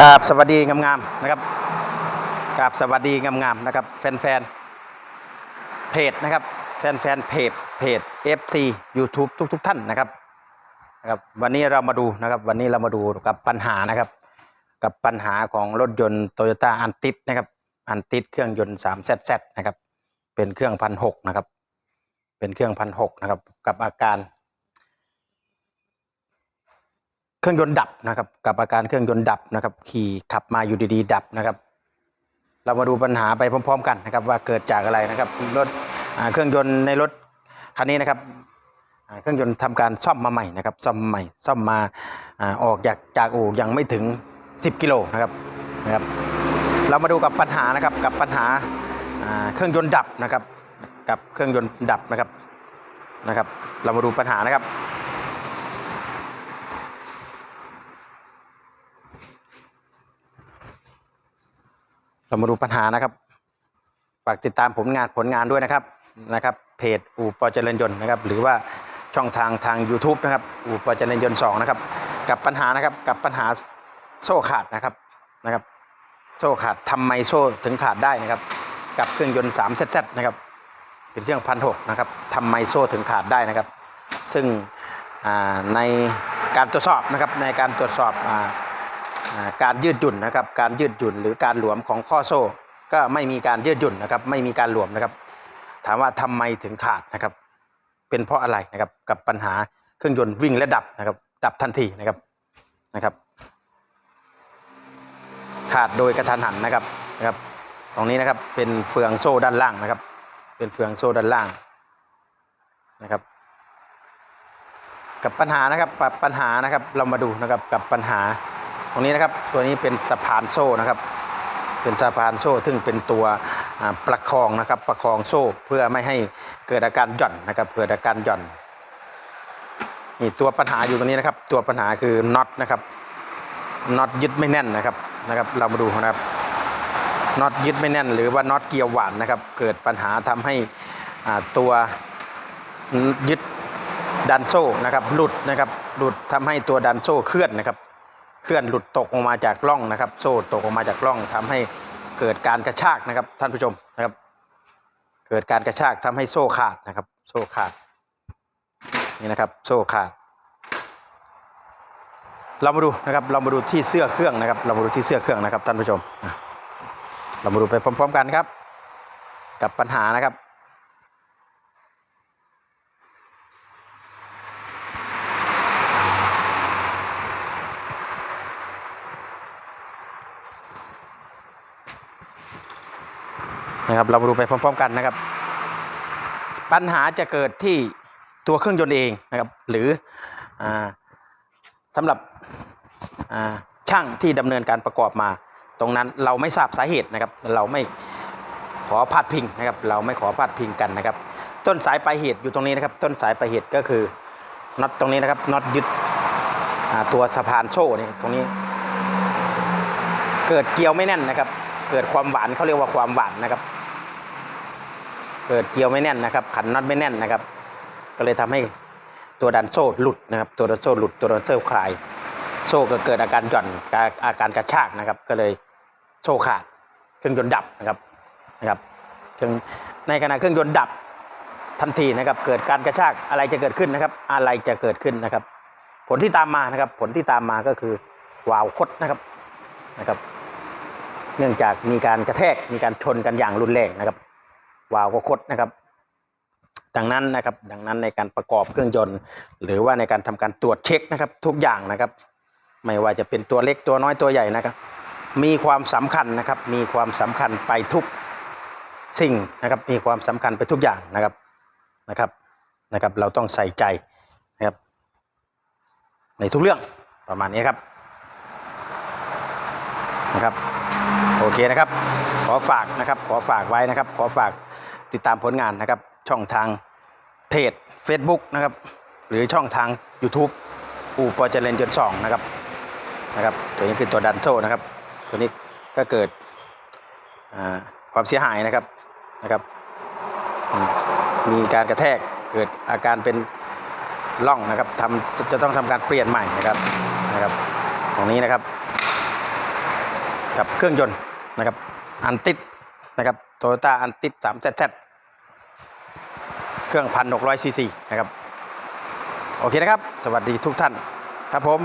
กราบสวัสดีงามๆนะครับกราบสวัสดีงามๆนะครับ แฟนๆเพจนะครับ แฟนๆเพจเพจ FC YouTube ทุก ๆ ท่านนะครับนะครับวันนี้เรามาดูนะครับ วันนี้เรามาดูกับปัญหานะครับ กับปัญหาของรถยนต์โตโยต้าอันติดนะครับอันติดเครื่องยนต์3 z z นะครับ เป็นเครื่องพันหกนะครับ เป็นเครื่องพันหกนะครับ กับอาการ เครื่องยนต์ดับนะครับ กับอาการเครื่องยนต์ดับนะครับ ขี่ขับมาอยู่ดีๆ ดับนะครับ เรามาดูปัญหาไปพร้อม ๆ กันนะครับ ว่าเกิดจากอะไรนะครับรถเครื่องยนต์ในรถคันนี้นะครับเครื่องยนต์ทำการซ่อมมาใหม่นะครับ ซ่อมใหม่ ซ่อมมาออกจากจากอู่ยังไม่ถึง 10 กิโลนะครับนะครับ เรามาดูกับปัญหานะครับกับปัญหาเครื่องยนต์ดับนะครับ กับเครื่องยนต์ดับนะครับนะครับ เรามาดูปัญหานะครับ เรา มาดูปัญหานะครับฝากติดตามผลงานผลงานด้วยนะครับนะครับ เพจอูปอเจริญยนต์นะครับ หรือว่าช่องทางทาง YouTube นะครับอูปอเจริญยนต์สองนะครับ กับปัญหานะครับกับปัญหาโซ่ขาดนะครับนะครับ โซ่ขาดทำไมโซ่ถึงขาดได้นะครับ กับเครื่องยนต์3 z z นะครับ เป็นเครื่องพันหกนะครับทำไมโซ่ถึงขาดได้นะครับ ซึ่งในการตรวจสอบนะครับในการตรวจสอบอ การยืดหยุ่นนะครับ การยืดหยุ่นหรือการหลวมของข้อโซ่ ก็ไม่มีการยืดหยุ่นนะครับ ไม่มีการหลวมนะครับ ถามว่าทำไมถึงขาดนะครับ เป็นเพราะอะไรนะครับกับปัญหาเครื่องยนต์วิ่งและดับนะครับ ดับทันทีนะครับนะครับ ขาดโดยกระทันหันนะครับนะครับ ตรงนี้นะครับเป็นเฟืองโซ่ด้านล่างนะครับ เป็นเฟืองโซ่ด้านล่างนะครับกับปัญหานะครับปัญหานะครับเรามาดูนะครับกับปัญหา ตรงนี้นะครับตัวนี้เป็นสะพานโซ่นะครับ เป็นสะพานโซ่ซึ่งเป็นตัวประคองนะครับประคองโซ่เพื่อไม่ให้เกิดอาการหย่อนนะครับเกิดอาการหย่อนนี่ตัวปัญหาอยู่ตรงนี้นะครับ ตัวปัญหาคือน็อตนะครับน็อตยึดไม่แน่นนะครับนะครับ เรามาดูนะครับน็อตยึดไม่แน่น หรือว่าน็อตเกียร์หวานนะครับ เกิดปัญหาทำให้ตัวยึดดันโซ่นะครับหลุดนะครับหลุดทำให้ตัวดันโซ่เคลื่อนนะครับ เคลื่อนหลุดตกออกมาจากร่องนะครับ โซ่ตกออกมาจากร่องทำให้เกิดการกระชากนะครับ ท่านผู้ชมนะครับ เกิดการกระชากทำให้โซ่ขาดนะครับ โซ่ขาดนี่นะครับโซ่ขาด เรามาดูนะครับ เรามาดูที่เสื้อเครื่องนะครับ เรามาดูที่เสื้อเครื่องนะครับท่านผู้ชม เรามาดูไปพร้อม ๆ กันครับ กับปัญหานะครับ นะครับ เรามาดูไปพร้อม ๆ กันนะครับ ปัญหาจะเกิดที่ตัวเครื่องยนต์เองนะครับ หรืออาสำหรับอ่าช่างที่ดำเนินการประกอบมา ตรงนั้นเราไม่ทราบสาเหตุนะครับ เราไม่ขอพาดพิงนะครับ เราไม่ขอพาดพิงกันนะครับ ต้นสายปลายเหตุอยู่ตรงนี้นะครับ ต้นสายปลายเหตุก็คือน็อตตรงนี้นะครับน็อตยึดตัวสะพานโซ่นี่ตรงนี้ เกิดเกี่ยวไม่แน่นนะครับ เกิดความหวานเขาเรียกว่าความหวานนะครับ เกิดเกี่ยวไม่แน่นนะครับ ขันน็อตไม่แน่นนะครับ ก็เลยทำให้ตัวดันโซ่หลุดนะครับ ตัวดันโซ่หลุดตัวดันโซ่คลาย โซ่ก็เกิดอาการหย่อนอาการกระชากนะครับ ก็เลยโซ่ขาดเครื่องยนต์ดับนะครับนะครับในขณะเครื่องยนต์ดับทันทีนะครับ เกิดการกระชากอะไรจะเกิดขึ้นนะครับ อะไรจะเกิดขึ้นนะครับ ผลที่ตามมานะครับ ผลที่ตามมาก็คือวาวคดนะครับนะครับ เนื่องจากมีการกระแทกมีการชนกันอย่างรุนแรงนะครับ วาล์วก็คดนะครับ ดังนั้นนะครับ ดังนั้นในการประกอบเครื่องยนต์ หรือว่าในการทำการตรวจเช็คนะครับ ทุกอย่างนะครับ ไม่ว่าจะเป็นตัวเล็กตัวน้อยตัวใหญ่นะครับ มีความสำคัญนะครับ มีความสำคัญไปทุกสิ่งนะครับ มีความสำคัญไปทุกอย่างนะครับนะครับนะครับ เราต้องใส่ใจนะครับ ในทุกเรื่องประมาณนี้ครับนะครับ โอเคนะครับ ขอฝากนะครับ ขอฝากไว้นะครับ ขอฝาก ติดตามผลงานนะครับ ช่องทางเพจ Facebook นะครับ หรือช่องทาง YouTube อูปอเจริญจนสองนะครับนะครับ ตัวนี้คือตัวดันโซ่นะครับ ตัวนี้ก็เกิดความเสียหายนะครับนะครับมีการกระแทกเกิดอาการเป็นร่องนะครับทำจะต้องทำการเปลี่ยนใหม่นะครับนะครับ ตรงนี้นะครับ กับเครื่องยนต์นะครับ อันติด นะครับโตโยต้าอันติดสามแซดเครื่องพันหกร้อยซีซีนะครับ โอเคนะครับ สวัสดีทุกท่าน ครับผม